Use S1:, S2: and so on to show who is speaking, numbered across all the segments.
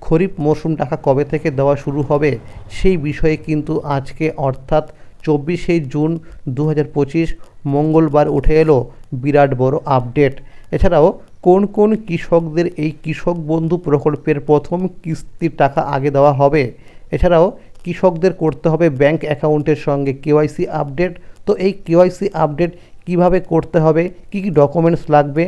S1: খরিফ মরশুম টাকা কবে থেকে দেওয়া শুরু হবে সেই বিষয়ে কিন্তু আজকে অর্থাৎ চব্বিশে জুন দু হাজার পঁচিশ মঙ্গলবার উঠে এলো বিরাট বড় আপডেট। এছাড়াও কোন কোন কৃষকদের এই কৃষক বন্ধু প্রকল্পের প্রথম কিস্তির টাকা আগে দেওয়া হবে? এছাড়াও কৃষকদের করতে হবে ব্যাংক অ্যাকাউন্টের সঙ্গে কেওয়াইসি আপডেট। তো এই কেওয়াইসি আপডেট কীভাবে করতে হবে? কী কী ডকুমেন্টস লাগবে?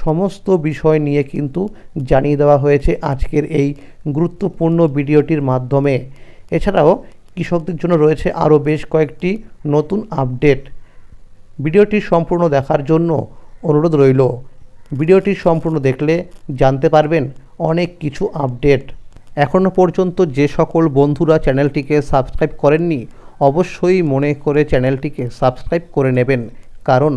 S1: সমস্ত বিষয় নিয়ে কিন্তু জানিয়ে দেওয়া হয়েছে আজকের এই গুরুত্বপূর্ণ ভিডিওটির মাধ্যমে। এছাড়াও কৃষকদের জন্য রয়েছে আরও বেশ কয়েকটি নতুন আপডেট। ভিডিওটি সম্পূর্ণ দেখার জন্য অনুরোধ রইল। ভিডিওটি সম্পূর্ণ দেখলে জানতে পারবেন অনেক কিছু আপডেট। এখনও পর্যন্ত যে সকল বন্ধুরা চ্যানেলটিকে সাবস্ক্রাইব করেননি, অবশ্যই মনে করে চ্যানেলটিকে সাবস্ক্রাইব করে নেবেন। কারণ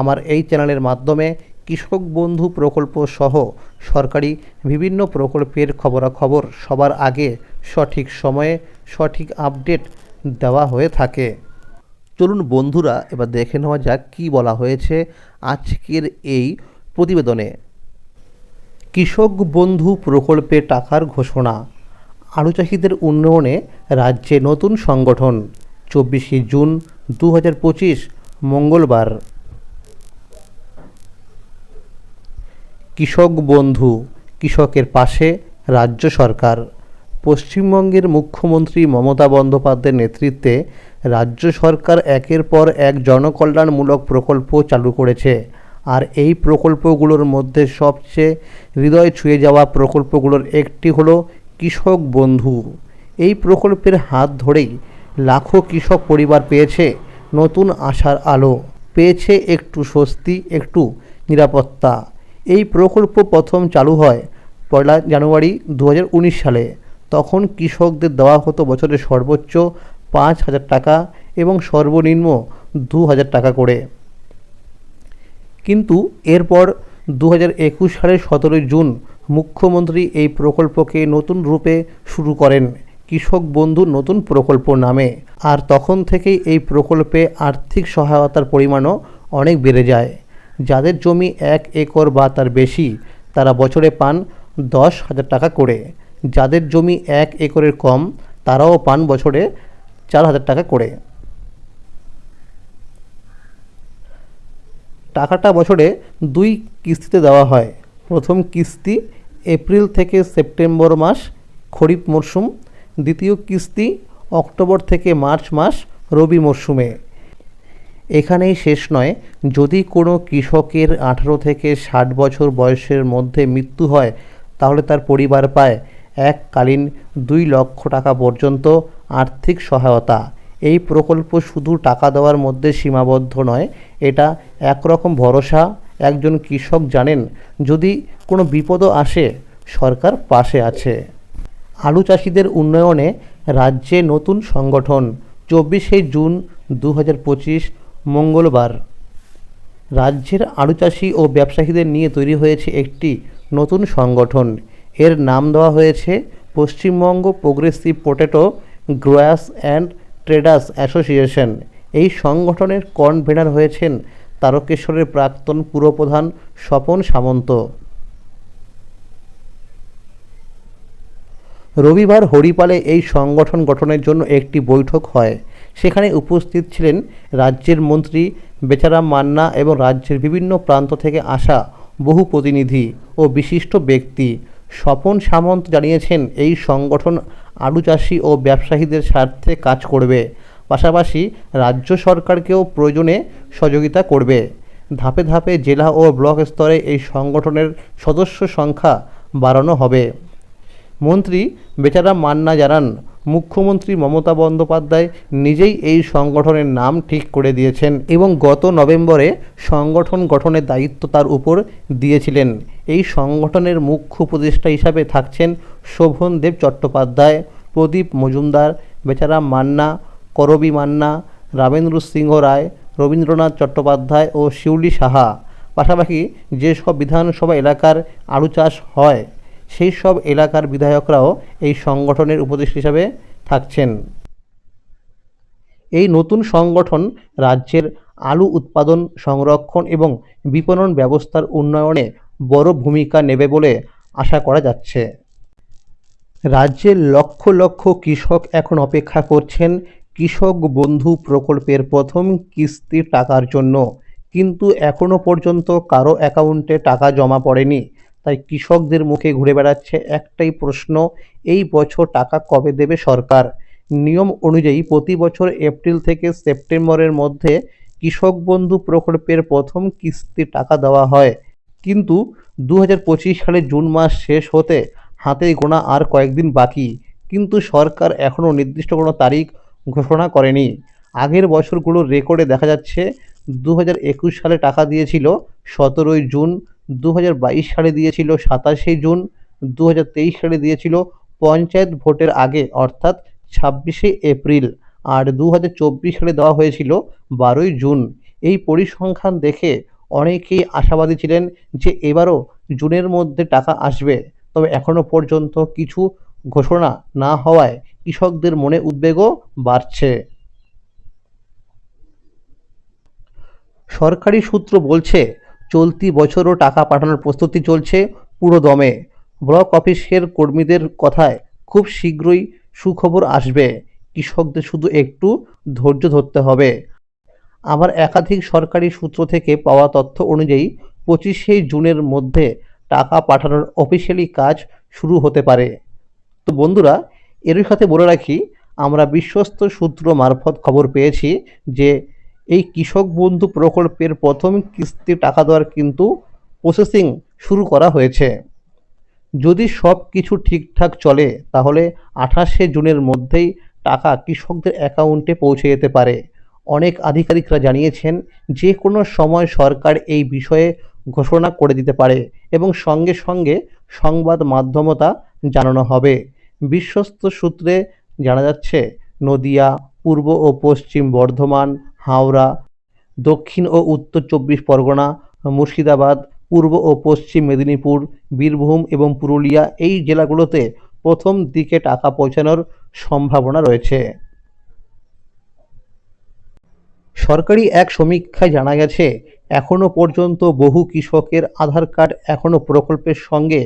S1: আমার এই চ্যানেলের মাধ্যমে কৃষক বন্ধু প্রকল্প সহ সরকারি বিভিন্ন প্রকল্পের খবরাখবর সবার আগে সঠিক সময়ে সঠিক আপডেট দেওয়া হয়ে থাকে। চলুন বন্ধুরা, এবার দেখে নেওয়া যাক কী বলা হয়েছে আজকের এই প্রতিবেদনে। কৃষক বন্ধু প্রকল্পে টাকার ঘোষণা। আলু চাষিদের উন্নয়নে রাজ্যে নতুন সংগঠন। চব্বিশে জুন দু হাজার পঁচিশ, মঙ্গলবার। কৃষক বন্ধু, কৃষকের পাশে রাজ্য সরকার। পশ্চিমবঙ্গের মুখ্যমন্ত্রী মমতা বন্দ্যোপাধ্যায়ের নেতৃত্বে রাজ্য সরকার একের পর এক জনকল্যাণমূলক প্রকল্প চালু করেছে। আর এই প্রকল্পগুলোর মধ্যে সবচেয়ে হৃদয় ছুঁয়ে যাওয়া প্রকল্পগুলোর একটি হলো কৃষক বন্ধু। এই প্রকল্পের হাত ধরেই লাখো কৃষক পরিবার পেয়েছে নতুন আশার আলো, পেয়েছে একটু স্বস্তি, একটু নিরাপত্তা। এই প্রকল্প প্রথম চালু হয় পয়লা জানুয়ারি দু হাজার উনিশ সালে। তখন কৃষকদের দেওয়া হতো বছরে সর্বোচ্চ পাঁচ হাজার টাকা এবং সর্বনিম্ন দু হাজার টাকা করে। কিন্তু এরপর দু হাজার একুশ সালের সতেরোই জুন মুখ্যমন্ত্রী এই প্রকল্পকে নতুন রূপে শুরু করেন কৃষক বন্ধু নতুন প্রকল্প নামে। আর তখন থেকেই এই প্রকল্পে আর্থিক সহায়তার পরিমাণও অনেক বেড়ে যায়। যাদের জমি এক একর বা তার বেশি, তারা বছরে পান দশ হাজার টাকা করে। যাদের জমি এক একরের কম, তারাও পান বছরে চার হাজার টাকা করে। টাকাটা বছরে দুই কিস্তিতে দেওয়া হয়। প্রথম কিস্তি এপ্রিল থেকে সেপ্টেম্বর মাস, খরিফ মরশুম দ্বিতীয় কিস্তি অক্টোবর থেকে মার্চ মাস, রবি মরশুমে এখানেই শেষ নয়, যদি কোনো কৃষকের আঠারো থেকে ষাট বছর বয়সের মধ্যে মৃত্যু হয়, তাহলে তার পরিবার পায় এককালীন দুই লক্ষ টাকা পর্যন্ত আর্থিক সহায়তা। এই প্রকল্প শুধু টাকা দেওয়ার মধ্যে সীমাবদ্ধ নয়, এটা একরকম ভরসা। একজন কৃষক জানেন, যদি কোনো বিপদও আসে, সরকার পাশে আছে। আলু চাষিদের উন্নয়নে রাজ্যে নতুন সংগঠন। চব্বিশে জুন দু হাজার পঁচিশ মঙ্গলবার। রাজ্যের আলু চাষি ও ব্যবসায়ীদের নিয়ে তৈরি হয়েছে একটি নতুন সংগঠন। এর নাম দেওয়া হয়েছে Paschimbanga progressive potato growers and traders association. এই সংগঠনের কনভেনার হয়েছেন তারকেশ্বরের প্রাক্তন পুরপ্রধান স্বপন সামন্ত। রবিবার হরিপালে এই সংগঠন গঠনের জন্য একটি বৈঠক হয়। সেখানে উপস্থিত ছিলেন রাজ্যের মন্ত্রী বেচারাম মান্না এবং রাজ্যের বিভিন্ন প্রান্ত থেকে আসা বহু প্রতিনিধি ও বিশিষ্ট ব্যক্তি। স্বপন সামন্ত জানিয়েছেন, এই সংগঠন আলু চাষি ও ব্যবসায়ীদের স্বার্থে কাজ করবে। পাশাপাশি রাজ্য সরকারকেও প্রয়োজনে সহযোগিতা করবে। ধাপে ধাপে জেলা ও ব্লক স্তরে এই সংগঠনের সদস্য সংখ্যা বাড়ানো হবে। মন্ত্রী বেচারা মান্না জানান মুখ্যমন্ত্রী মমতা বন্দ্যোপাধ্যায় নিজেই এই সংগঠনের নাম ঠিক করে দিয়েছেন এবং গত নভেম্বরে সংগঠন গঠনের দায়িত্ব তার উপর দিয়েছিলেন। এই সংগঠনের মুখ্য উপদেষ্টা হিসাবে থাকছেন শোভনদেব চট্টোপাধ্যায়, প্রদীপ মজুমদার, বেচারাম মান্না, করবী মান্না, রামেন্দ্র সিংহ রায়, রবীন্দ্রনাথ চট্টোপাধ্যায় ও শিউলি সাহা। পাশাপাশি যেসব বিধানসভা এলাকার আলু চাষ হয় সেই সব এলাকার বিধায়করাও এই সংগঠনের উপদেষ্টা হিসাবে থাকছেন। এই নতুন সংগঠন রাজ্যের আলু উৎপাদন, সংরক্ষণ এবং বিপণন ব্যবস্থার উন্নয়নে বড় ভূমিকা নেবে বলে আশা করা যাচ্ছে। রাজ্যের লক্ষ লক্ষ কৃষক এখন অপেক্ষা করছেন কৃষক বন্ধু প্রকল্পের প্রথম কিস্তির টাকার জন্য। কিন্তু এখনও পর্যন্ত কারও অ্যাকাউন্টে টাকা জমা পড়েনি। তাই কৃষকদের মুখে ঘুরে বেড়াচ্ছে একটাই প্রশ্ন, এই বছর টাকা কবে দেবে সরকার? নিয়ম অনুযায়ী প্রতি বছর এপ্রিল থেকে সেপ্টেম্বরের মধ্যে কৃষক বন্ধু প্রকল্পের প্রথম কিস্তির টাকা দেওয়া হয়। কিন্তু দু হাজার পঁচিশ সালে জুন মাস শেষ হতে হাতে গোনা আর কয়েকদিন বাকি। কিন্তু সরকার এখনও নির্দিষ্ট কোনো তারিখ ঘোষণা করেনি। আগের বছরগুলোর রেকর্ডে দেখা যাচ্ছে দু হাজার একুশ সালে টাকা দিয়েছিল সতেরোই জুন দু হাজার বাইশ সালে দিয়েছিল সাতাশে জুন দু হাজার তেইশ সালে দিয়েছিল পঞ্চায়েত ভোটের আগে, অর্থাৎ ছাব্বিশে এপ্রিল। আর দু হাজার চব্বিশ সালে দেওয়া হয়েছিল বারোই জুন। এই পরিসংখ্যান দেখে অনেকেই আশাবাদী ছিলেন যে এবারও জুনের মধ্যে টাকা আসবে। তবে এখনও পর্যন্ত কিছু ঘোষণা না হওয়ায় কৃষকদের মনে উদ্বেগও বাড়ছে। সরকারি সূত্র বলছে চলতি বছরও টাকা পাঠানোর প্রস্তুতি চলছে পুরো দমে। ব্লক অফিসের কর্মীদের কথায় খুব শীঘ্রই সুখবর আসবে। কৃষকদের শুধু একটু ধৈর্য ধরতে হবে। আবার একাধিক সরকারি সূত্র থেকে পাওয়া তথ্য অনুযায়ী পঁচিশে জুনের মধ্যে টাকা পাঠানোর অফিসিয়ালি কাজ শুরু হতে পারে। তো বন্ধুরা এর সাথে বলে রাখি, আমরা বিশ্বস্ত সূত্র মারফত খবর পেয়েছি যে এই কৃষক বন্ধু প্রকল্পের প্রথম কিস্তি টাকা দেওয়ার কিন্তু প্রসেসিং শুরু করা হয়েছে। যদি সব কিছু ঠিকঠাক চলে, তাহলে আঠাশে জুনের মধ্যেই টাকা কৃষকদের অ্যাকাউন্টে পৌঁছে যেতে পারে। অনেক আধিকারিকরা জানিয়েছেন যে কোনো সময় সরকার এই বিষয়ে ঘোষণা করে দিতে পারে এবং সঙ্গে সঙ্গে সংবাদ মাধ্যমতা জানানো হবে। বিশ্বস্ত সূত্রে জানা যাচ্ছে, নদিয়া, পূর্ব ও পশ্চিম বর্ধমান হাওড়া, দক্ষিণ ও উত্তর চব্বিশ পরগনা, মুর্শিদাবাদ, পূর্ব ও পশ্চিম মেদিনীপুর, বীরভূম এবং পুরুলিয়া এই জেলাগুলোতে প্রথম দিকে টাকা পৌঁছানোর সম্ভাবনা রয়েছে। সরকারি এক সমীক্ষায় জানা গেছে এখনও পর্যন্ত বহু কৃষকের আধার কার্ড এখনও প্রকল্পের সঙ্গে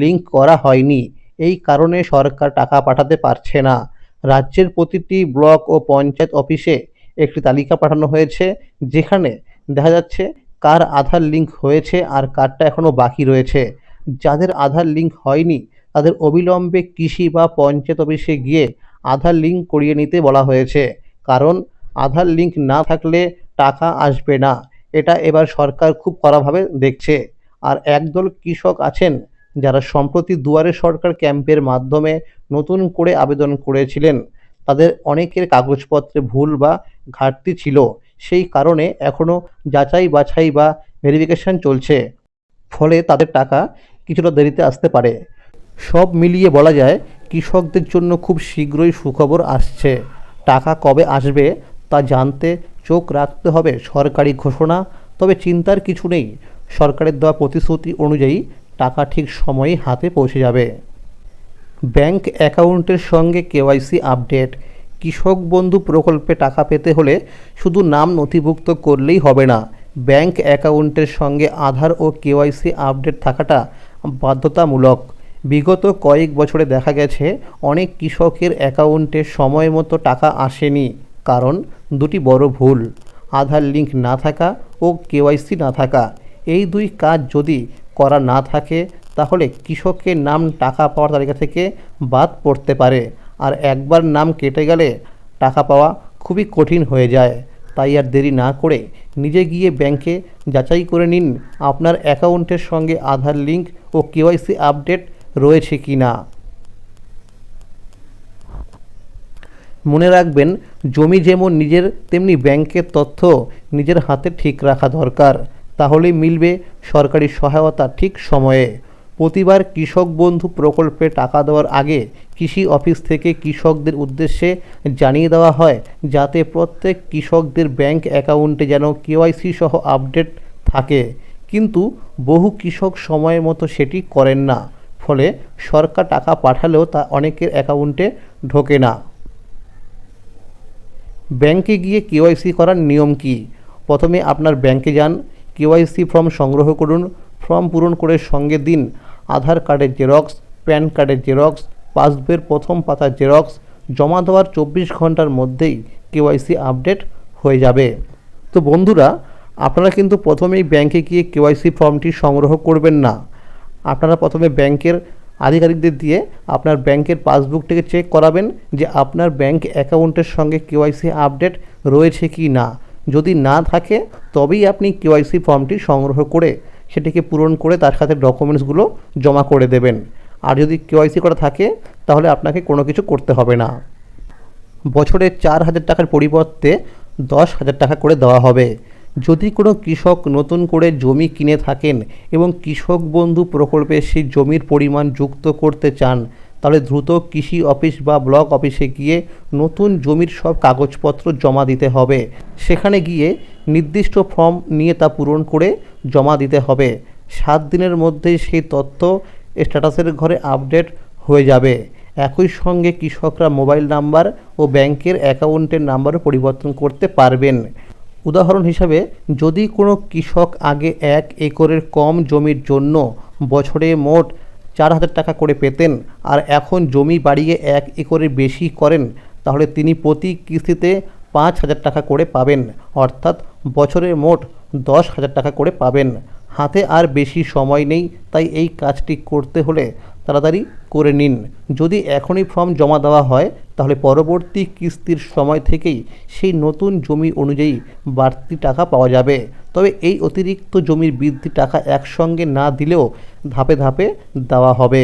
S1: লিঙ্ক করা হয়নি। এই কারণে সরকার টাকা পাঠাতে পারছে না। রাজ্যের প্রতিটি ব্লক ও পঞ্চায়েত অফিসে একটি তালিকা পাঠানো হয়েছে, যেখানে দেখা যাচ্ছে কার আধার লিঙ্ক হয়েছে আর কারটা এখনও বাকি রয়েছে। যাদের আধার লিঙ্ক হয়নি, তাদের অবিলম্বে কৃষি বা পঞ্চায়েত অফিসে গিয়ে আধার লিঙ্ক করিয়ে নিতে বলা হয়েছে। কারণ, আধার লিঙ্ক না থাকলে টাকা আসবে না। এটা এবার সরকার খুব কড়াভাবে দেখছে। আর একদল কৃষক আছেন, যারা সম্প্রতি দুয়ারে সরকার ক্যাম্পের মাধ্যমে নতুন করে আবেদন করেছিলেন। তাদের অনেকের কাগজপত্রে ভুল বা ঘাটতি ছিল। সেই কারণে এখনও যাচাই বাছাই বা ভেরিফিকেশন চলছে। ফলে তাদের টাকা কিছুটা দেরিতে আসতে পারে। সব মিলিয়ে বলা যায়, কৃষকদের জন্য খুব শীঘ্রই সুখবর আসছে। টাকা কবে আসবে তা জানতে চোখ রাখতে হবে সরকারি ঘোষণা, তবে চিন্তার কিছু নেই। সরকারের দেওয়া প্রতিশ্রুতি অনুযায়ী টাকা ঠিক সময়ে হাতে পৌঁছে যাবে। ব্যাংক অ্যাকাউন্টের সঙ্গে কেওয়াইসি আপডেট। কৃষক বন্ধু প্রকল্পে টাকা পেতে হলে শুধু নাম নথিভুক্ত করলেই হবে না। ব্যাংক অ্যাকাউন্টের সঙ্গে আধার ও কেওয়াইসি আপডেট থাকাটা বাধ্যতামূলক। বিগত কয়েক বছরে দেখা গেছে, অনেক কৃষকের অ্যাকাউন্টে সময় মতো টাকা আসেনি, কারণ দুটি বড় ভুল। আধার লিঙ্ক না থাকা ও কেওয়াইসি না থাকা। এই দুই কাজ যদি করা না থাকে তাহলে কৃষকের নাম টাকা পাওয়ার তালিকা থেকে বাদ পড়তে পারে। আর একবার নাম কেটে গেলে টাকা পাওয়া খুবই কঠিন হয়ে যায়। তাই আর দেরি না করে নিজে গিয়ে ব্যাংকে যাচাই করে নিন আপনার অ্যাকাউন্টের সঙ্গে আধার লিঙ্ক ও কেওয়াইসি আপডেট রয়েছে কি না। মনে রাখবেন, জমি যেমন নিজের, তেমনি ব্যাংকের তথ্য নিজের হাতে ঠিক রাখা দরকার। তাহলেই মিলবে সরকারি সহায়তা ঠিক সময়ে। প্রতিবার কৃষক বন্ধু প্রকল্পে টাকা দেওয়ার আগে কৃষি অফিস থেকে কৃষকদের উদ্দেশ্যে জানিয়ে দেওয়া হয়, যাতে প্রত্যেক কৃষকদের ব্যাংক অ্যাকাউন্টে যেন কেওয়াইসি সহ আপডেট থাকে। কিন্তু বহু কৃষক সময় মতো সেটি করেন না, ফলে সরকার টাকা পাঠালেও তা অনেকের অ্যাকাউন্টে ঢোকে না। ব্যাংকে গিয়ে কেওয়াইসি করার নিয়ম কি? প্রথমে আপনার ব্যাংকে যান, কেওয়াইসি ফর্ম সংগ্রহ করুন, ফর্ম পূরণ করে সঙ্গে দিন। আধার কার্ডের জেরক্স, প্যান কার্ডের জেরক্স, পাসবইয়ের প্রথম পাতার জেরক্স জমা দেওয়ার চব্বিশ ঘণ্টার মধ্যেই কেওয়াইসি আপডেট হয়ে যাবে। তো বন্ধুরা, আপনারা কিন্তু প্রথমেই ব্যাংকে গিয়ে কেওয়াইসি ফর্মটি সংগ্রহ করবেন না। আপনারা প্রথমে ব্যাংকের আধিকারিকদের দিয়ে আপনার ব্যাংকের পাসবুকটিকে চেক করাবেন যে আপনার ব্যাংক অ্যাকাউন্টের সঙ্গে কেওয়াইসি আপডেট রয়েছে কি না। যদি না থাকে, তবেই আপনি কেওয়াইসি ফর্মটি সংগ্রহ করে সেটিকে পূরণ করে তার সাথে ডকুমেন্টসগুলো জমা করে দেবেন। আর যদি কেওয়াইসি করা থাকে, তাহলে আপনাকে কোনো কিছু করতে হবে না। বছরে চার হাজার টাকার পরিবর্তে দশ হাজার টাকা করে দেওয়া হবে। যদি কোনো কৃষক নতুন করে জমি কিনে থাকেন এবং কৃষক বন্ধু প্রকল্পে সেই জমির পরিমাণ যুক্ত করতে চান তাহলে দ্রুত কৃষি অফিস বা ব্লক অফিসে গিয়ে নতুন জমির সব কাগজপত্র জমা দিতে হবে। সেখানে গিয়ে নির্দিষ্ট ফর্ম নিয়ে তা পূরণ করে জমা দিতে হবে। সাত দিনের মধ্যেই সেই তথ্য স্ট্যাটাসের ঘরে আপডেট হয়ে যাবে। একই সঙ্গে কৃষকরা মোবাইল নাম্বার ও ব্যাংকের অ্যাকাউন্টের নাম্বারও পরিবর্তন করতে পারবেন। উদাহরণ হিসাবে, যদি কোনো কৃষক আগে এক একরের কম জমির জন্য বছরে মোট চার হাজার টাকা করে পেতেন। আর এখন জমি বাড়িয়ে এক একরের বেশি করেন, তাহলে তিনি প্রতি কিস্তিতে পাঁচ হাজার টাকা করে পাবেন। অর্থাৎ বছরের মোট দশ হাজার টাকা করে পাবেন। হাতে আর বেশি সময় নেই, তাই এই কাজটি করতে হলে তাড়াতাড়ি করে নিন। যদি এখনই ফর্ম জমা দেওয়া হয়, তাহলে পরবর্তী কিস্তির সময় থেকেই সেই নতুন জমি অনুযায়ী বাড়তি টাকা পাওয়া যাবে। তবে এই অতিরিক্ত জমির বৃদ্ধি টাকা একসঙ্গে না দিলেও ধাপে ধাপে দেওয়া হবে।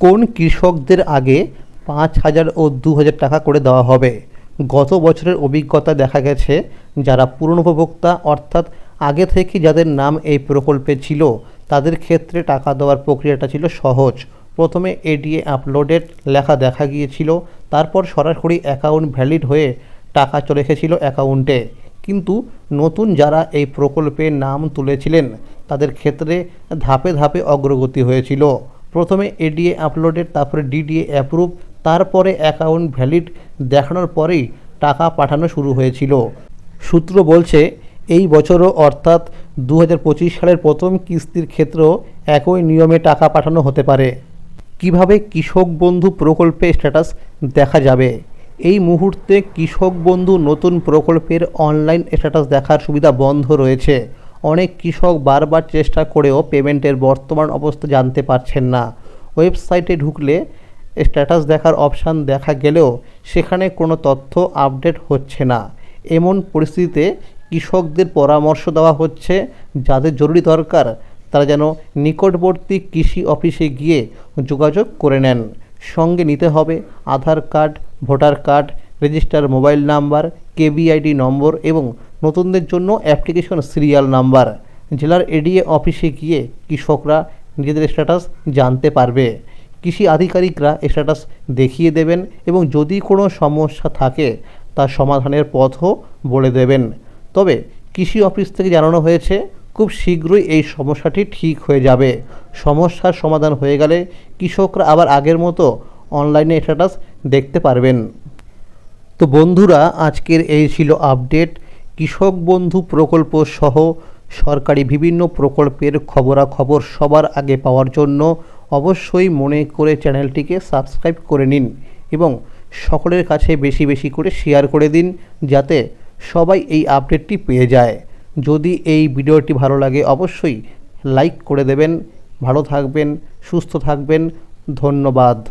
S1: কোন কৃষকদের আগে পাঁচ হাজার ও দু হাজার টাকা করে দেওয়া হবে? গত বছরের অভিজ্ঞতা দেখা গেছে, যারা পুরনোপভোক্তা অর্থাৎ আগে থেকে যাদের নাম এই প্রকল্পে ছিল তাদের ক্ষেত্রে টাকা দেওয়ার প্রক্রিয়াটা ছিল সহজ। প্রথমে এডিএ আপলোডেড লেখা দেখা গিয়েছিল, তারপর সরাসরি অ্যাকাউন্ট ভ্যালিড হয়ে টাকা চলে এসেছিল অ্যাকাউন্টে। কিন্তু নতুন যারা এই প্রকল্পে নাম তুলেছিলেন, তাদের ক্ষেত্রে ধাপে ধাপে অগ্রগতি হয়েছিল। প্রথমে এডিএ আপলোডেড তারপরে ডিডিএ অ্যাপ্রুভ তারপরে অ্যাকাউন্ট ভ্যালিড দেখানোর পরেই টাকা পাঠানো শুরু হয়েছিল। সূত্র বলছে এই বছরও অর্থাৎ দু হাজার পঁচিশ সালের প্রথম কিস্তির ক্ষেত্রেও একই নিয়মে টাকা পাঠানো হতে পারে। কীভাবে কৃষক বন্ধু প্রকল্পে স্ট্যাটাস দেখা যাবে? এই মুহূর্তে কৃষক বন্ধু নতুন প্রকল্পের অনলাইন স্ট্যাটাস দেখার সুবিধা বন্ধ রয়েছে। অনেক কৃষক বারবার চেষ্টা করেও পেমেন্টের বর্তমান অবস্থা জানতে পারছেন না। ওয়েবসাইটে ঢুকলে স্ট্যাটাস দেখার অপশান দেখা গেলেও সেখানে কোনো তথ্য আপডেট হচ্ছে না। এমন পরিস্থিতিতে কৃষকদের পরামর্শ দেওয়া হচ্ছে, যাদের জরুরি দরকার, তারা যেন নিকটবর্তী কৃষি অফিসে গিয়ে যোগাযোগ করে নেন। সঙ্গে নিতে হবে Aadhaar card, voter card, register mobile number KBID নম্বর এবং নতুনদের জন্য অ্যাপ্লিকেশন সিরিয়াল নাম্বার। জেলার এডিএ অফিসে গিয়ে কৃষকরা নিজেদের স্ট্যাটাস জানতে পারবে। কৃষি আধিকারিকরা স্ট্যাটাস দেখিয়ে দেবেন এবং যদি কোনো সমস্যা থাকে তার সমাধানের পথও বলে দেবেন। তবে কৃষি অফিস থেকে জানানো হয়েছে, খুব শীঘ্রই এই সমস্যাটি ঠিক হয়ে যাবে। সমস্যার সমাধান হয়ে গেলে কৃষকরা আবার আগের মতো অনলাইনে স্ট্যাটাস দেখতে পারবেন। তো বন্ধুরা, আজকের এই ছিল আপডেট। কৃষক বন্ধু প্রকল্প সহ সরকারি বিভিন্ন প্রকল্পের খবরাখবর সবার আগে পাওয়ার জন্য অবশ্যই মনে করে চ্যানেলটিকে সাবস্ক্রাইব করে নিন এবং সকলের কাছে বেশি বেশি করে শেয়ার করে দিন, যাতে সবাই এই আপডেটটি পেয়ে যায়। যদি এই ভিডিওটি ভালো লাগে, অবশ্যই লাইক করে দেবেন। ভালো থাকবেন, সুস্থ থাকবেন। ধন্যবাদ।